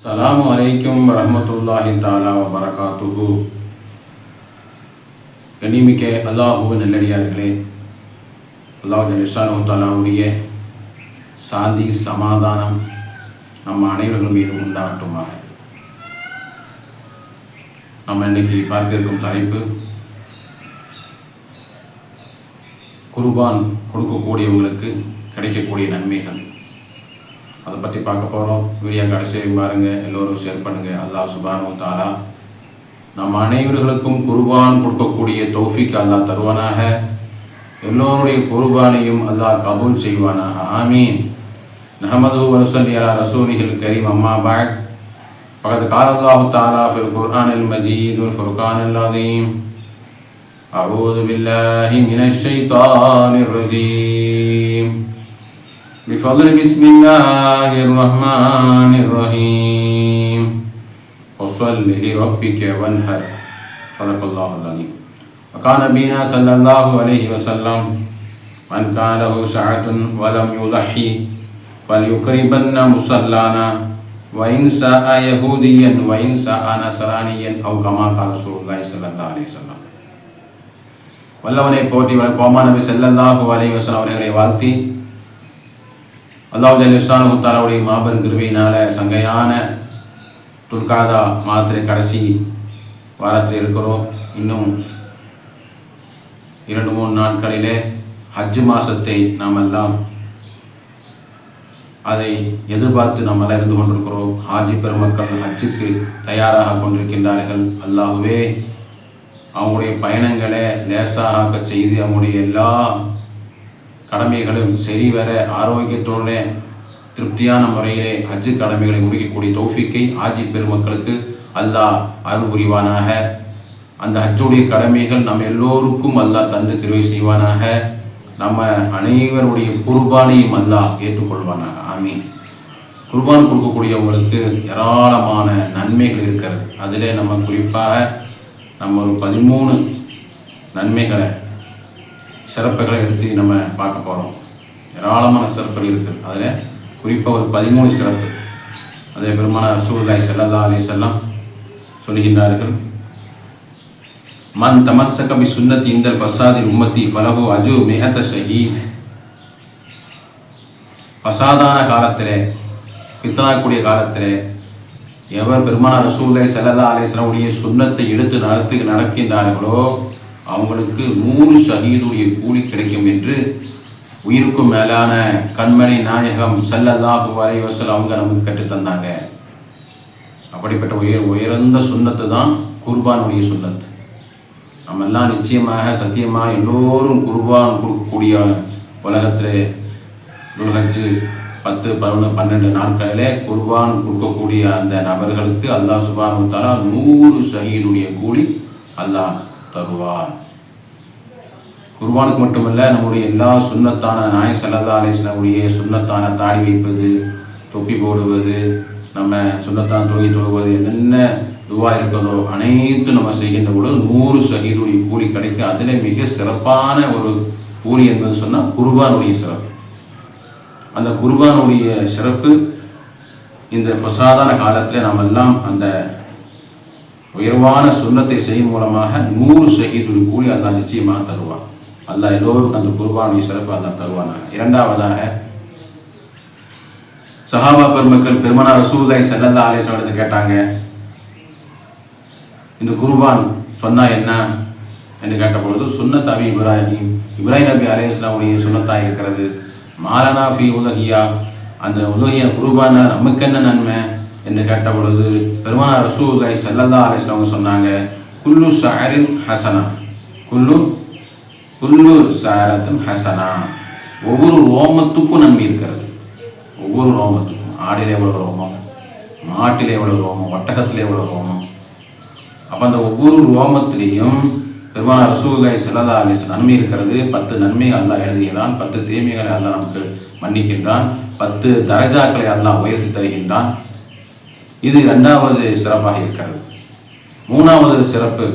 அஸ்ஸலாமு அலைக்கும் வரஹ்மத்துல்லாஹி தாலா வரகாத்துஹு கண்ணிமிக்க அல்லாஹுவின் நல்லடியார்களே அல்லாஹ் ஜலிஷானு தாலாவுடைய சாந்தி சமாதானம் நம்ம அனைவர்கள் மீது உண்டாகட்டுமாக. நம்ம இன்னைக்கு பார்க்க இருக்கும் தலைப்பு குர்பான் கொடுக்கக்கூடியவங்களுக்கு கிடைக்கக்கூடிய நன்மைகள். அதை பற்றி பார்க்க போகிறோம் வீடியோ கடைசி வரைக்கும் பாருங்க எல்லோரும் ஷேர் பண்ணுங்கள் அல்லாஹ் சுபானு தாலா நம் அனைவர்களுக்கும் குர்பான் கொடுக்கக்கூடிய தௌஃபிக் அல்லாஹ் தருவானாக எல்லோருடைய குர்பானையும் அல்லாஹ் கபூல் செய்வானாக ஆமீன் நஹமது வரசல்லி அலா ரசூலிஹில் கரீம் அம்மா பாக் فقد قال الله تعالى في القرآن المجيد والفرقان العظيم أعوذ بالله من الشيطان الرجيم بفضل بسم الله الرحمن الرحيم وصل لربك وانهر صدق الله العظيم وكان نبينا صلى الله عليه وسلم من كان له ساعة ولم يضحي فليقربن مصلانا وإن ساء يهوديا وإن ساء نصرانيا أو كما قال رسول الله صلى الله عليه وسلم வல்லவனை போற்றி கோமா நபி செல்லல்லாஹு அலைஹி வஸல்லம் அவர்களை வாழ்த்தி அல்லாஹ் ஜல்லிஸ்தான் முத்தாராவுடைய மாபெரும் கிருபையினால சங்கையான துல்காதா மாதத்திலே கடைசி வாரத்தில் இருக்கிறோம். இன்னும் இரண்டு மூணு நாட்களிலே ஹஜ் மாசத்தை நாம் எல்லாம் அதை எதிர்பார்த்து நாம் எல்லாம் இருந்து கொண்டிருக்கிறோம். ஹாஜி பெருமக்கள் ஹஜ்ஜுக்கு தயாராக கொண்டிருக்கின்றார்கள். அல்லாஹ்வே அவங்களுடைய பயணங்களை லேசாக செய்து அவங்களுடைய எல்லா கடமைகளும் சரிவர ஆரோக்கியத்தோட திருப்தியான முறையிலே ஹஜ்ஜு கடமைகளை முடிக்கக்கூடிய தௌஃபிக்கை ஆஜி பெருமக்களுக்கு அல்லாஹ் அருள் புரிவானாக. அந்த ஹஜ்ஜுடைய கடமைகள் நம்ம எல்லோருக்கும் அல்லாஹ் தந்து திருவை செய்வானாக. நம்ம அனைவருடைய குர்பானையும் அல்லாஹ் ஏற்றுக்கொள்வானாக. ஆமீன். குர்பான் கொடுக்கக்கூடியவங்களுக்கு ஏராளமான நன்மைகள் இருக்கிறது. அதிலே நம்ம குறிப்பாக நம்ம ஒரு பதிமூணு நன்மைகளை சிறப்புகளை எடுத்து நம்ம பார்க்க போகிறோம் ஏராளமான சிறப்புகள் இருக்குது அதில் குறிப்பாக ஒரு பதிமூணு சிறப்பு. அதே பெருமான சூழ்நாய் செல்லல்லா அலி செல்லம் சொல்லுகின்றார்கள் மன் தமஸ்ஸக பி சுன்னத்தி இந்த பசாதி உம்மத்தி பலகு அஜு மிகத ஷஹீத். பசாதான காலத்திலே பித்தனாக்கூடிய காலத்திலே எவர் பெருமான ரசூலை செல்லதா அலேஸ்வரவுடைய சுண்ணத்தை எடுத்து நடத்து நடக்கின்றார்களோ அவங்களுக்கு நூறு ஷஹீதுடைய கூலி கிடைக்கும் என்று உயிருக்கும் மேலான கண்மணி நாயகம் சல்லல்லாஹு அலைஹி அவங்க நமக்கு கற்றுத்தந்தாங்க அப்படிப்பட்ட உயர் உயர்ந்த சுண்ணத்து தான் குர்பானுடைய சுண்ணத்து. நம்ம எல்லாம் நிச்சயமாக சத்தியமாக எல்லோரும் குர்பான் கொடுக்கக்கூடிய உலகத்தில் துல்ஹஜ்ஜு பத்து பதினொன்று பன்னெண்டு நாட்களிலே குர்பான் கொடுக்கக்கூடிய அந்த நபர்களுக்கு அல்லாஹ் சுபான் தாலா நூறு ஷஹீதுடைய கூலி அல்லாஹ் தருவார். குர்பானுக்கு மட்டுமல்ல நம்முடைய எல்லா சுண்ணத்தான நாய சல்லா அலிஸ்லாவுடைய சுண்ணத்தான தாடி வைப்பது தொப்பி போடுவது நம்ம சுண்ணத்தான் தொகை தொழுவது என்னென்ன துவா இருக்கிறதோ அனைத்தும் நம்ம செய்கின்ற பொழுது நூறு சகிதுடைய கூலி கிடைக்கும் அதில் மிக சிறப்பான ஒரு கூலி என்பது சொன்னால் குர்பானுடைய சிறப்பு. அந்த குர்பானுடைய சிறப்பு இந்த பிரசாதான காலத்தில் நாம் எல்லாம் அந்த உயர்வான சுண்ணத்தை செய்யும் மூலமாக நூறு ஷஹீதுடைய கூலி அல்லா நிச்சயமாக தருவான். அல்லா எல்லோருக்கும் அந்த குர்பானுடைய சிறப்பு அல்லா தருவானாக. இரண்டாவதாக சஹாபா பெருமக்கள் பெருமனார் ரசூல்லாய் செல்லல்லா அலேஸ்வரத்தை கேட்டாங்க இந்த குர்பான் சொன்னா என்ன என்று கேட்ட பொழுது சுன்னத் அபி இப்ராஹிம். இப்ராஹிம் நபி அலேஸ்லாமுடைய சுண்ணத்தாக இருக்கிறது. மாலனா ஃபி உலகியா? அந்த உலகிய குருபான நமக்கு என்ன நன்மை? என்று கேட்ட பொழுது பெருமானா ரசூல்லாய் சல்லல்லா அலிஸ்லாம் சொன்னாங்க குல்லு ஷாரின் ஹசனா குல்லு? குல்லு சாரத்தும் ஹசனா ஒவ்வொரு ரோமத்துக்கும் நன்மை இருக்கிறது. ஒவ்வொரு ரோமத்துக்கும். ஆடில் எவ்வளோ ரோமம்? மாட்டில் எவ்வளோ ரோமம்? ஒட்டகத்தில் எவ்வளோ ரோமம்? அப்போ அந்த ஒவ்வொரு ரோமத்திலையும் பெருமான ரசூல்லாய் செல்லதா அலிஸ் நன்மை இருக்கிறது. பத்து நன்மை அல்லா எழுதுகிறான். பத்து தீமைகளை அல்லா நமக்கு மன்னிக்கின்றான். பத்து தரஜாக்களை அல்லா உயர்த்தி தருகின்றான். இது இரண்டாவது சிறப்பாக இருக்கிறது. மூணாவது சிறப்பு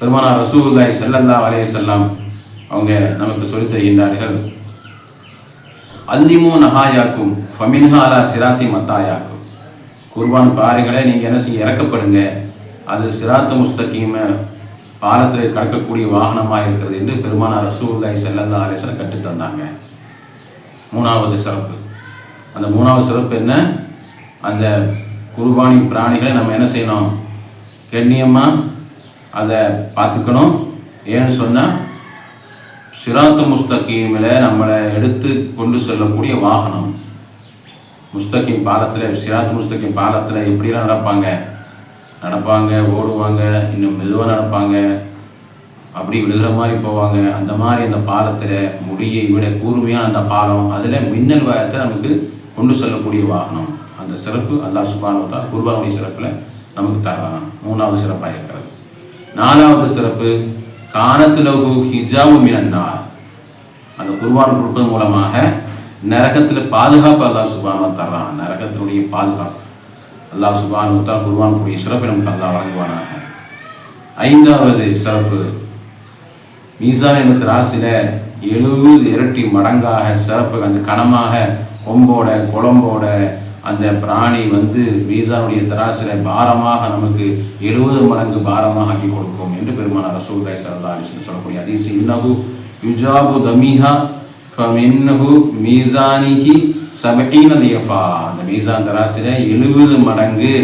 பெருமானா ரசூல்லாய் செல்லல்லா வலைய செல்லாம் அவங்க நமக்கு சொல்லித் தருகின்றார்கள். அல்லிமோ நஹாயாக்கும் ஃபமின்ஹாலா சிராத்தி மத்தாயாக்கும். குர்பான் பாறைகளை நீங்கள் என்ன செய்ய இறக்கப்படுங்க. அது சிராத்து முஸ்தகிம பாலத்தில் கடக்கக்கூடிய வாகனமாக இருக்கிறது என்று பெருமானா ரசூல்லாய் செல்லல்லா அலிஸ்வரம் கற்றுத்தந்தாங்க மூணாவது சிறப்பு. அந்த மூணாவது சிறப்பு என்ன? அந்த குருபானி பிராணிகளை நம்ம என்ன செய்யணும்? கண்ணியமாக அதை பார்த்துக்கணும். ஏன்னு சொன்னால் சிராத்து முஸ்தகீமில் நம்மளை எடுத்து கொண்டு செல்லக்கூடிய வாகனம். முஸ்தகிம் பாலத்தில் சிராத் முஸ்தகிம் பாலத்தில் எப்படிலாம் நடப்பாங்க? நடப்பாங்க ஓடுவாங்க இன்னும் மெதுவாக நடப்பாங்க. அப்படி விழுகிற மாதிரி போவாங்க. அந்த மாதிரி அந்த பாலத்தில் முடியை விட கூர்மையான அந்த பாலம் அதில் மின்னல் வேகத்தை நமக்கு கொண்டு செல்லக்கூடிய வாகனம். அந்த சிறப்பு அல்லாஹ் சுபானுவா தான் குர்பானுடைய சிறப்பில் நமக்கு தரலாம். மூணாவது சிறப்பாக இருக்கிறது. நாலாவது சிறப்பு காணத்துலகு ஹிஜாவு மினன்னார் அந்த குர்பான் கொடுப்பது மூலமாக நரகத்தில் பாதுகாப்பு அல்லாஹ் சுபானுவா தர்றான் நரகத்தினுடைய பாதுகாப்பு. அல்லாஹ் சுபானு தான் சிறப்பை நமக்கு அல்லா வழங்குவானாக. ஐந்தாவது சிறப்பு மீசான் என்ற ராசியில் எழுபது இரட்டி மடங்காக சிறப்பு அந்த கனமாக கொம்போட குழம்போட அந்த பிராணி வந்து மீசானுடைய தராசில பாரமாக நமக்கு எழுபது மடங்கு பாரமாக ஆக்கி கொடுக்கும் என்று பெருமானார் ரசூல்லாய் சல்லா அலிஸ்லம் சொல்லக்கூடிய அதீஸ் இன்னஹு யுஜாபு தமிஹா ஃபமின்னஹு மீசானிஹி சபீன அந்த மீசான் தராசில எழுபது மடங்கு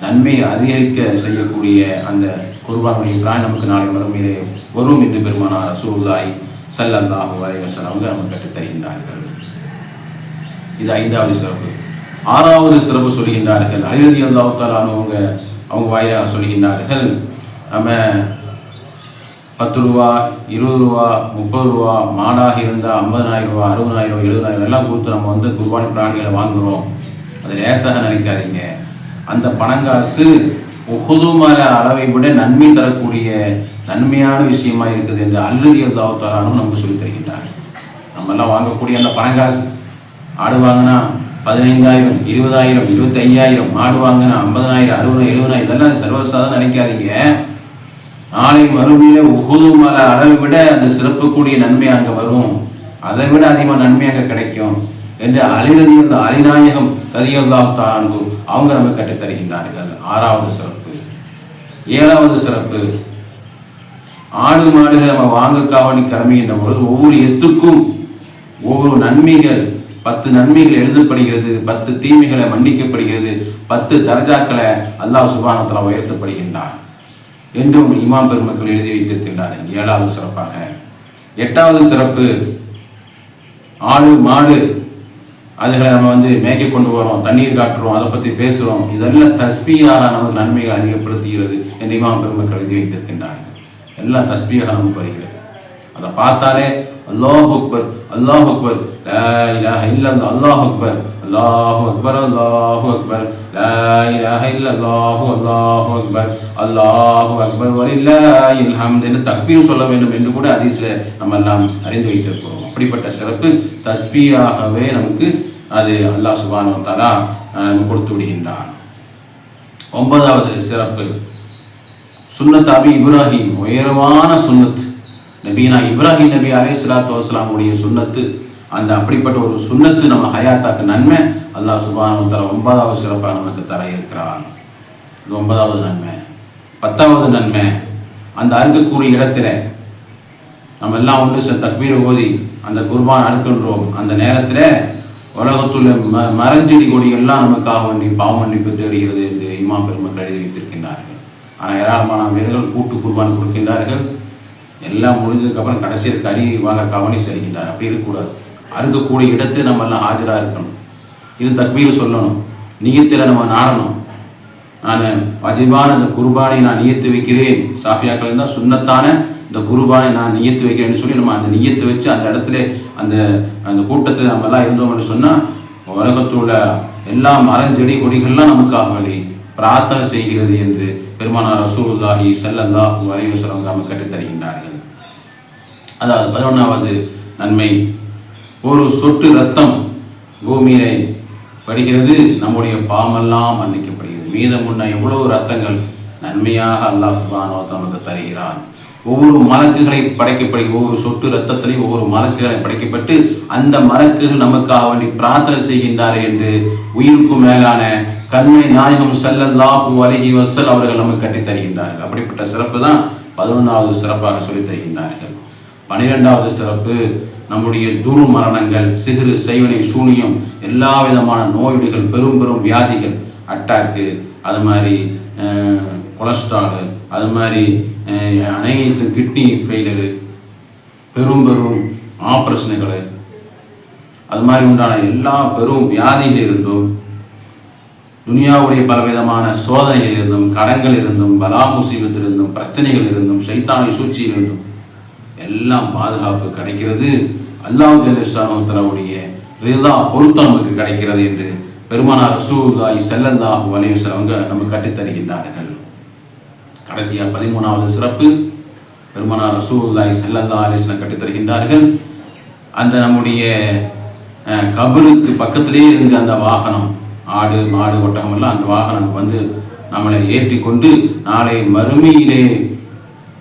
நன்மையை அதிகரிக்க செய்யக்கூடிய அந்த குர்பானுடைய பிராணி நமக்கு நாளை வறுமையிலே வரும் என்று பெருமானார் ரசூல்லாய் சல்லல்லாஹு அலைஹி அவங்க நமக்கு கற்றுத் தருகின்றார்கள் இது ஐந்தாவது சிறப்பு. ஆறாவது சிறப்பு சொல்கின்றார்கள். அலிரதி அல்லாவுத்தாலான அவங்க அவங்க வாயிலாக சொல்கின்றார்கள். நம்ம பத்து ரூபா இருபது ரூபா முப்பது ரூபா மாடாக இருந்தால் ஐம்பதனாயிரம் ரூபா அறுபதாயிரம் ரூபா எழுபதாயிரம் எல்லாம் கொடுத்து நம்ம வந்து குர்பானி பிராணிகளை வாங்குகிறோம் அது லேசாக நினைக்காதீங்க. அந்த பணங்காசு உகுதுமர அளவை விட நன்மை தரக்கூடிய நன்மையான விஷயமா இருக்குது என்று அல்லது அல்லாஹாலும் நமக்கு சொல்லித் தருகின்றார் நம்மெல்லாம் வாங்கக்கூடிய அந்த பணங்காசு. ஆடு வாங்கினா பதினைந்தாயிரம் இருபதாயிரம் இருபத்தி ஐயாயிரம் மாடு வாங்கினா ஐம்பதாயிரம் அறுபதாயிரம் எழுபதாயிரம் இதெல்லாம் சர்வசாதம் நினைக்காதீங்க. நாளை மறுமையில உகுது மலை அளவை விட அந்த சிறப்புக்கூடிய நன்மை அங்கே வரும். அதை விட அதிகமாக நன்மை அங்கே கிடைக்கும். என்று அலிரதி அந்த அலிநாயகம் ரதியல்லாஹ் தான்கு அவங்க நமக்கு கட்டித்தருகின்றார்கள் ஆறாவது சிறப்பு. ஏழாவது சிறப்பு. ஆடு மாடுகளை நம்ம வாங்க காவணி கிளம்புகின்ற பொழுது ஒவ்வொரு எத்துக்கும் ஒவ்வொரு நன்மைகள் பத்து நன்மைகள் எழுதப்படுகிறது பத்து தீமைகளை மன்னிக்கப்படுகிறது பத்து தர்ஜாக்களை அல்லாஹ் சுபானத்தில் உயர்த்தப்படுகின்றார் என்றும் இமாம் பெருமக்கள் எழுதி வைத்திருக்கின்றார்கள். ஏழாவது சிறப்பாக. எட்டாவது சிறப்பு ஆடு மாடு அதுகளை நம்ம வந்து மேய்க்க கொண்டு வரோம் தண்ணீர் காட்டுறோம் அதை பற்றி பேசுகிறோம் இதெல்லாம் தஸ்பியாக நமக்கு நன்மைகள் அதிகப்படுத்துகிறது என்று இமாம் பெருமக்கள் எழுதி வைத்திருக்கின்றார்கள். எல்லாம் தஸ்பியாக நமக்கு வருகிறது. அதை பார்த்தாலே அல்லாஹ் அக்பர் அல்லாஹ் அக்பர் லா இலாஹ இல்லல்லாஹ் அல்லாஹ் அக்பர் அல்லாஹு அக்பர் அல்லாஹு அக்பர் லா இலாஹ இல்லல்லாஹு அல்லாஹு அக்பர் அல்லாஹு அக்பர் வலில்லாஹில் ஹம்த் என்று தக்பீர் சொல்ல வேண்டும் என்று கூட ஹதீஸ்ல நம்ம எல்லாம் அறிந்து வைத்திருக்கிறோம். அப்படிப்பட்ட சிறப்பு தஸ்பீயாகவே நமக்கு அது அல்லாஹ் சுபானு தாலா நமக்கு கொடுத்து விடுகின்றான். ஒன்பதாவது சிறப்பு. சுன்னத் அபி இப்ராஹிம். உயரமான சுன்னத். நபீனா இப்ராஹிம் நபி அலை சலாத்து வஸ்லாமுடைய சுன்னத்து. அந்த அப்படிப்பட்ட ஒரு சுண்ணத்து நம்ம ஹயாத்தாக்கு நன்மை அல்லாஹ் சுபானு தர ஒன்பதாவது சிறப்பாக நமக்கு தர இருக்கிறார் இது ஒன்பதாவது நன்மை. பத்தாவது நன்மை அந்த அறுக்கக்கூடிய இடத்துல நம்ம எல்லாம் ஒன்று ச தக்பீர் ஓதி அந்த குர்பான் அறுக்கின்றோம் அந்த நேரத்தில் உலகத்துள்ள ம மரஞ்செடி கொடிகள்லாம் நமக்காக வேண்டி பாவமன்னிப்பு தேடுகிறது என்று இமா பெருமக்கள் எழுதி வைத்திருக்கின்றார்கள். ஆனால் ஏராளமான வீரர்கள் கூட்டு குர்பான் கொடுக்கின்றார்கள். எல்லாம் முடிஞ்சதுக்கப்புறம் கடைசியில் கறி வாங்க கவனி செல்கின்றார். அப்படி இருக்கக்கூடாது. அறுக்கக்கூடிய இடத்துல நம்ம எல்லாம் ஆஜராக இருக்கணும். இது தக்பீர் சொல்லணும். நீயத்தில் நம்ம நாடணும். நான் வஜிபான அந்த குருபானை நான் நியத்து வைக்கிறேன். சாஃபியாக்கள் இருந்தால் சுண்ணத்தான இந்த குருபானை நான் நியத்து வைக்கிறேன்னு சொல்லி நம்ம அந்த நியத்து வச்சு அந்த இடத்துல அந்த அந்த கூட்டத்தில் நம்ம எல்லாம் இருந்தோம்னு சொன்னால் உலகத்துள்ள எல்லா மரஞ்செடி கொடிகள்லாம் நமக்காக வழி பிரார்த்தனை செய்கிறது என்று பெருமானார் ரசூல்லாஹி செல்லந்தா அலைஹி வஸல்லம் நமக்கு கற்றுத் தருகின்றார்கள் அதாவது பதினொன்றாவது நன்மை. ஒரு சொட்டு ரத்தம் பூமியிலே படுகிறது நம்முடைய பாவமெல்லாம் மன்னிக்கப்படுகிறது. மீதமுன்ன எவ்வளவு ரத்தங்கள் நன்மையாக அல்லாஹ் சுபானோ தனக்கு தருகிறான். ஒவ்வொரு மலக்குகளை படைக்கப்படி ஒவ்வொரு சொட்டு ரத்தத்திலையும் ஒவ்வொரு மலக்குகளை படைக்கப்பட்டு அந்த மலக்குகள் நமக்காக வேண்டி பிரார்த்தனை செய்கின்றார் என்று உயிருக்கும் மேலான கண்மை நாயகம் செல்லல்லாஹு அலைஹி வசல் அவர்கள் நமக்கு கட்டித் தருகின்றார்கள். அப்படிப்பட்ட சிறப்பு தான் பதினொன்றாவது சிறப்பாக சொல்லித் தருகின்றார்கள். பனிரெண்டாவது சிறப்பு நம்முடைய துரு மரணங்கள் சிறு சைவனை சூனியம் எல்லா விதமான நோயுடைகள் பெரும் பெரும் வியாதிகள் அட்டாக்கு அது மாதிரி கொலஸ்ட்ராலு அது மாதிரி அனைத்து கிட்னி ஃபெயிலரு பெரும் பெரும் ஆப்ரேஷனுகள் அது மாதிரி உண்டான எல்லா பெரும் வியாதிகள் இருந்தும் துனியாவுடைய பலவிதமான சோதனைகள் இருந்தும் கடங்கள் இருந்தும் பலா முசீபத்தில் இருந்தும் பிரச்சனைகள் இருந்தும் சைத்தானை சூழ்ச்சியில் இருந்தும் எல்லாம் பாதுகாப்பு கிடைக்கிறது. அல்லாஹ் ஜல்லிஸ்லாமுடைய ரிதா பொருத்தம் நமக்கு கிடைக்கிறது என்று பெருமானார் ரசூல்லாய் செல்லல்லாஹு அலையுஸ்லாம் அவங்க நமக்கு கற்றுத் தருகின்றார்கள் கடைசியாக பதிமூணாவது சிறப்பு பெருமானார் ரசூல்லாய் செல்லந்தா அலிஸ்லாம் கட்டித்தருகின்றார்கள் அந்த நம்முடைய கபருக்கு பக்கத்திலே இருந்த அந்த வாகனம் ஆடு மாடு ஒட்டகம் எல்லாம் அந்த வாகனம் வந்து நம்மளை ஏற்றி கொண்டு நாளை மறுமையிலே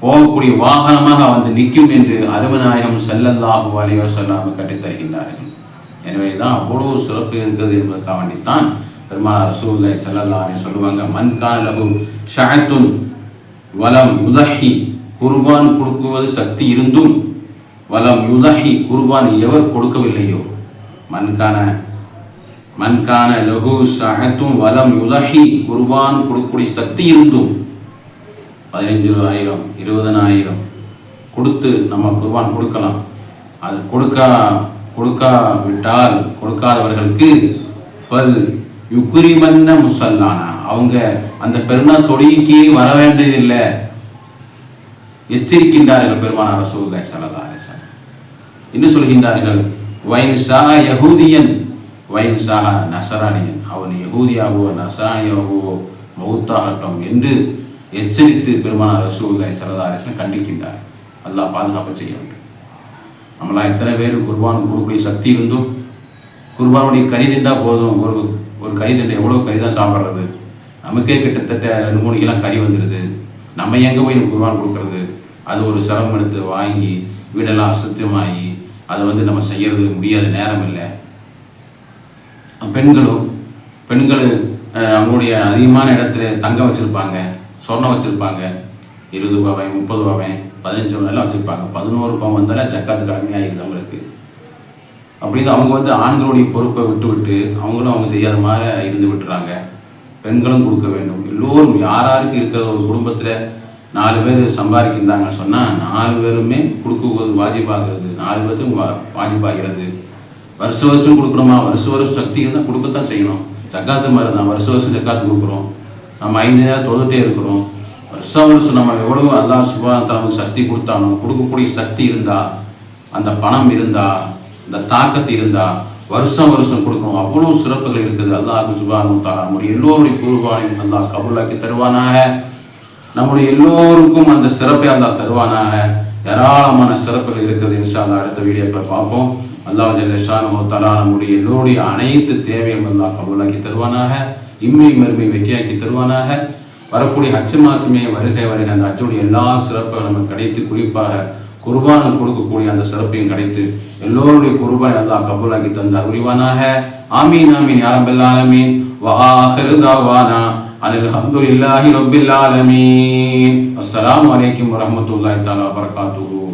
போகக்கூடிய வாகனமாக வந்து நிற்கும் என்று அருமநாயகம் செல்லல்லாஹு அலைஹி சொல்லாமல் கட்டித் தருகின்றார்கள். எனவே தான் அவ்வளவு சிறப்பு இருக்கிறது என்பதற்காக வேண்டித்தான் பெருமானார் ரசூல்லை செல்லல்லா சொல்லுவாங்க. மன் லகு லஹு வலம் உதஹி குர்பான் கொடுக்குவது சக்தி இருந்தும் வலம் யுதஹி குர்பான் எவர் கொடுக்கவில்லையோ? மன்கான மன்கான லகு ஷஹத்தும் வலம் யுதஹி குர்பான் கொடுக்கக்கூடிய சக்தி இருந்தும் பதினஞ்சு ஆயிரம் இருபதனாயிரம் கொடுத்து நம்ம குர்பான் கொடுக்கலாம். அது கொடுக்கா கொடுக்கா விட்டால் கொடுக்காதவர்களுக்கு பல் யுக்குரிமன்ன முசல்லானா. அவங்க அந்த பெருமா தொழுகைக்கே வர வேண்டியதில்லை. எச்சரிக்கின்றார்கள் பெருமானார் ரசூலுல்லாஹி சலதா அலைஹி என்ன சொல்கின்றார்கள்? வைன் யகூதியன் யஹூதியன் நசராணியன். நசரானியன் அவன் யகூதியாகவோ நசரானியாகவோ மௌத்தாகட்டும் என்று எச்சரித்து பெருமானார் ரசூலுல்லாஹி சரதா அரசன் கண்டிக்கின்றார். அல்லாஹ் பாதுகாப்பு செய்ய வேண்டும் நம்மளாம் எத்தனை பேரும் குர்பான் கொடுக்கக்கூடிய சக்தி இருந்தும் குர்பானுடைய கறி திண்டா போதும். ஒரு ஒரு கறி திண்டை எவ்வளோ கறி தான் சாப்பிட்றது? நமக்கே கிட்டத்தட்ட ரெண்டு மூணு கிலோ கறி வந்துடுது நம்ம எங்கே போய் நம்ம குர்பான் கொடுக்கறது? அது ஒரு சிரமம் எடுத்து வாங்கி வீடெல்லாம் அசுத்தமாகி அதை வந்து நம்ம செய்யறது முடியாத நேரம் இல்லை. பெண்களும் பெண்கள் அவங்களுடைய அதிகமான இடத்துல தங்க வச்சுருப்பாங்க. சொர்ணம் வச்சுருப்பாங்க. இருபது பவன் முப்பது பவன் பதினஞ்சு ரூபாய் எல்லாம் வச்சுருப்பாங்க. பதினோரு பவன் வந்தாலே ஜக்காத்து கடமையாகிடுது அவங்களுக்கு. அப்படின்னு அவங்க வந்து ஆண்களுடைய பொறுப்பை விட்டு விட்டு அவங்களும் அவங்க தெரியாத மாதிரி இருந்து விட்டுறாங்க. பெண்களும் கொடுக்க வேண்டும். எல்லோரும் யார் யாருக்கு இருக்கிற ஒரு குடும்பத்தில் நாலு பேர் சம்பாதிக்கின்றாங்கன்னு சொன்னால் நாலு பேருமே கொடுக்கும்போது வாஜிபாகிறது. நாலு பேர்த்துக்கும் வா வாஜிபாகிறது. வருஷ வருஷம் கொடுக்கணுமா? வருஷ வருஷம் சக்தி இருந்தால் கொடுக்கத்தான் செய்யணும். ஜக்காத்து மாதிரி தான் வருஷ வருஷம் ஜக்காத்து கொடுக்குறோம். நம்ம ஐந்து நேரம் தொழுதுட்டே இருக்கிறோம் வருஷம் வருஷம் நம்ம எவ்வளவு அல்லாஹ் சுபான் சக்தி கொடுத்தாலும் கொடுக்கக்கூடிய சக்தி இருந்தால் அந்த பணம் இருந்தா அந்த தாக்கத்து இருந்தா வருஷம் வருஷம் கொடுக்கணும். அவ்வளவு சிறப்புகள் இருக்குது அல்லாஹ் சுபானு தாரா நம்முடைய எல்லோருடைய குருபானையும் அல்லாஹ் கபூலாக்கி தருவானாக. நம்முடைய எல்லோருக்கும் அந்த சிறப்பை அல்லாஹ் தருவானாக. ஏராளமான சிறப்புகள் இருக்கிறது இன்ஷா அல்லாஹ் அடுத்த வீடியோக்களை பார்ப்போம். அல்லாஹ் ஜல்லேஷானு தாரா நம்முடைய எல்லோருடைய அனைத்து தேவையும் அல்லாஹ் கபூலாக்கி தருவானாக. இம்மை மறுமை வெற்றியாக்கி தருவானாக. வரக்கூடிய அச்சு மாசமே வருகை வருகை. அந்த அச்சுடைய எல்லா சிறப்புகளும் நமக்கு கிடைத்து குறிப்பாக குர்பான் கொடுக்கக்கூடிய அந்த சிறப்பையும் கிடைத்து எல்லோருடைய குர்பானை எல்லாம் கபூலாக்கி தந்த உரிவானாக ஆமீன் ஆமீன். யாரம்பெல்லாலமீன் வா வஆஹிரு தாவானா அனில் ஹம்துலில்லாஹி ரப்பில் ஆலமீன். அஸ்லாம் அலைக்கும் வரஹ்மத்துல்லாஹி தாலா வபரகாத்துஹு